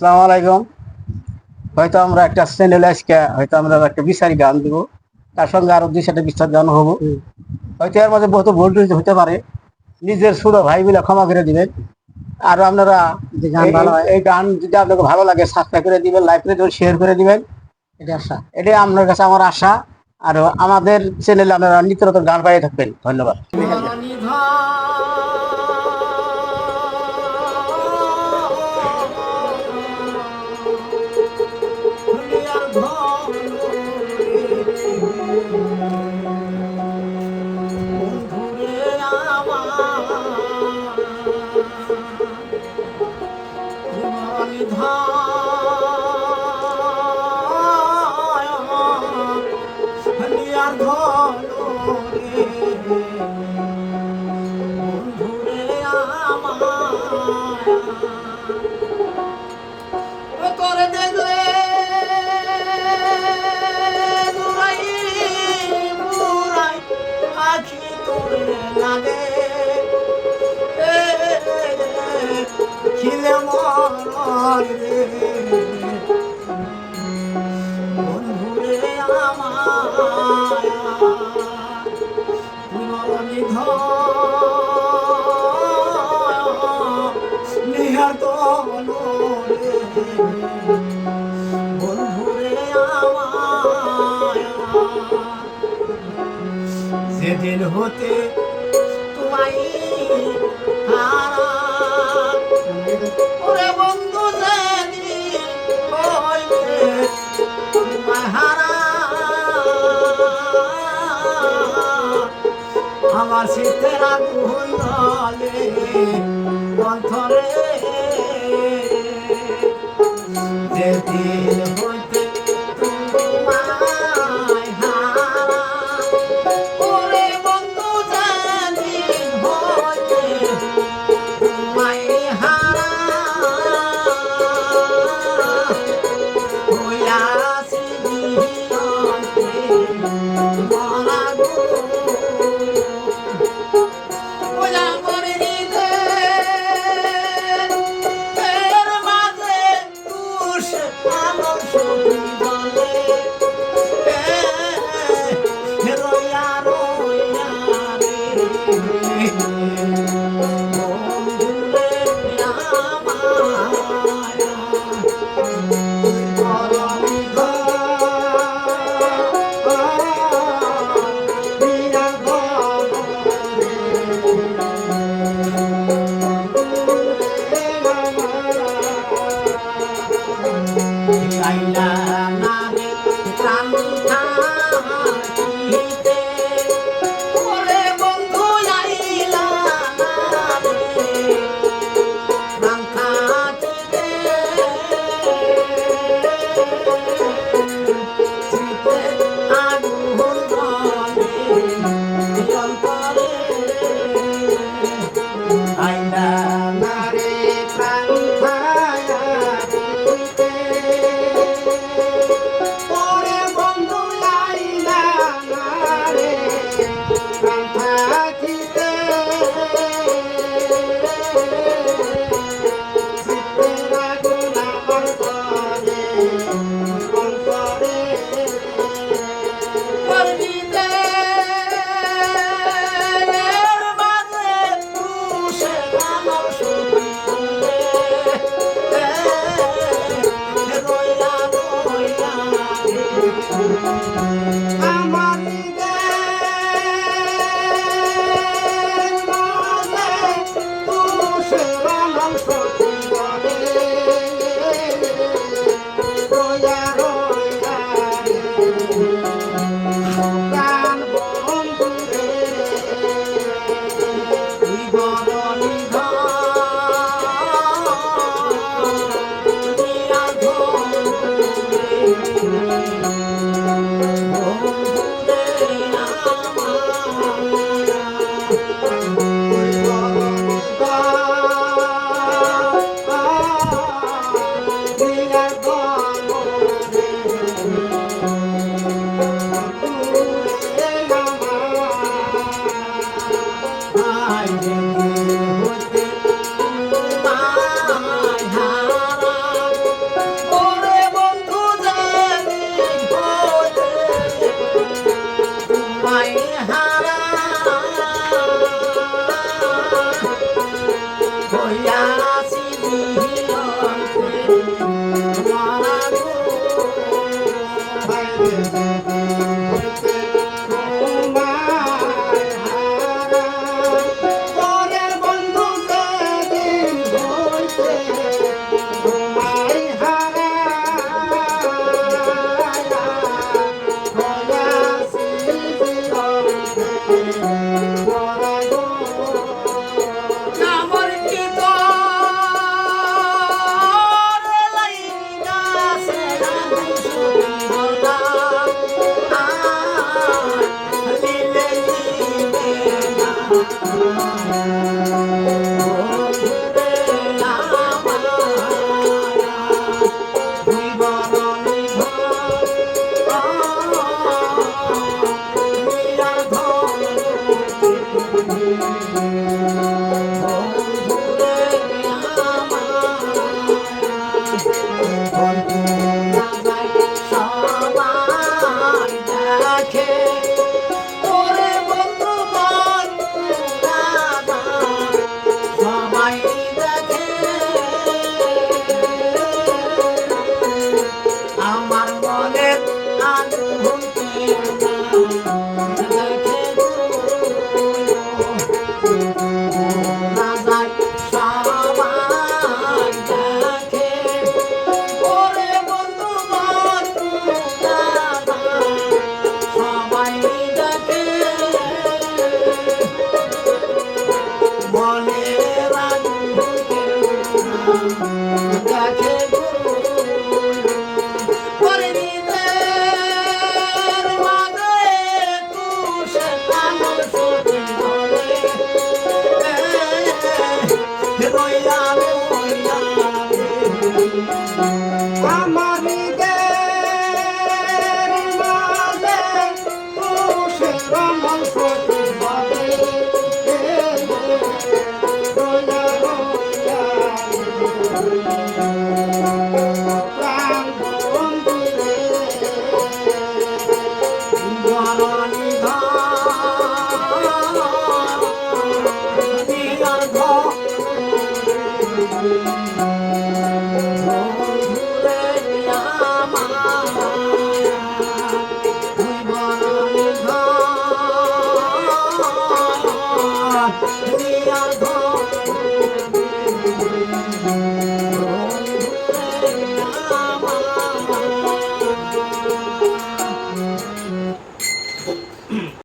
আসসালামু আলাইকুম। হয়তো আমরা একটা চ্যানেল আজকে হয়তো আমরা একটা বিচারি গান দিব। তার সঙ্গে আরও দুই চারটা বিচার গান হব। হয়তো এর মধ্যে বহুত ভুল ত্রুটি হতে পারে। নিজের ছোট ভাই মিলে ক্ষমা করে দিবেন। আর আপনারা গান এই- ভালো হয়। এই গান যদি আপনাকে ভালো লাগে সাবস্ক্রাইব করে দিবেন লাইক করে দিবেন শেয়ার করে দিবেন। এটা আশা। এটাই আপনার কাছে আমার আশা। আর আমাদের চ্যানেলে আপনারা নিত্য নতুন গান পাইয়ে থাকবেন। ধন্যবাদ। রে আমার নিধ নিহত রে বন্ধুরে যেদিন হতে তোমায় হারা বন্ধু আমার শীতের আগুন অন্তরে যেদিন Amém. হইয়া Música Ramon Protect.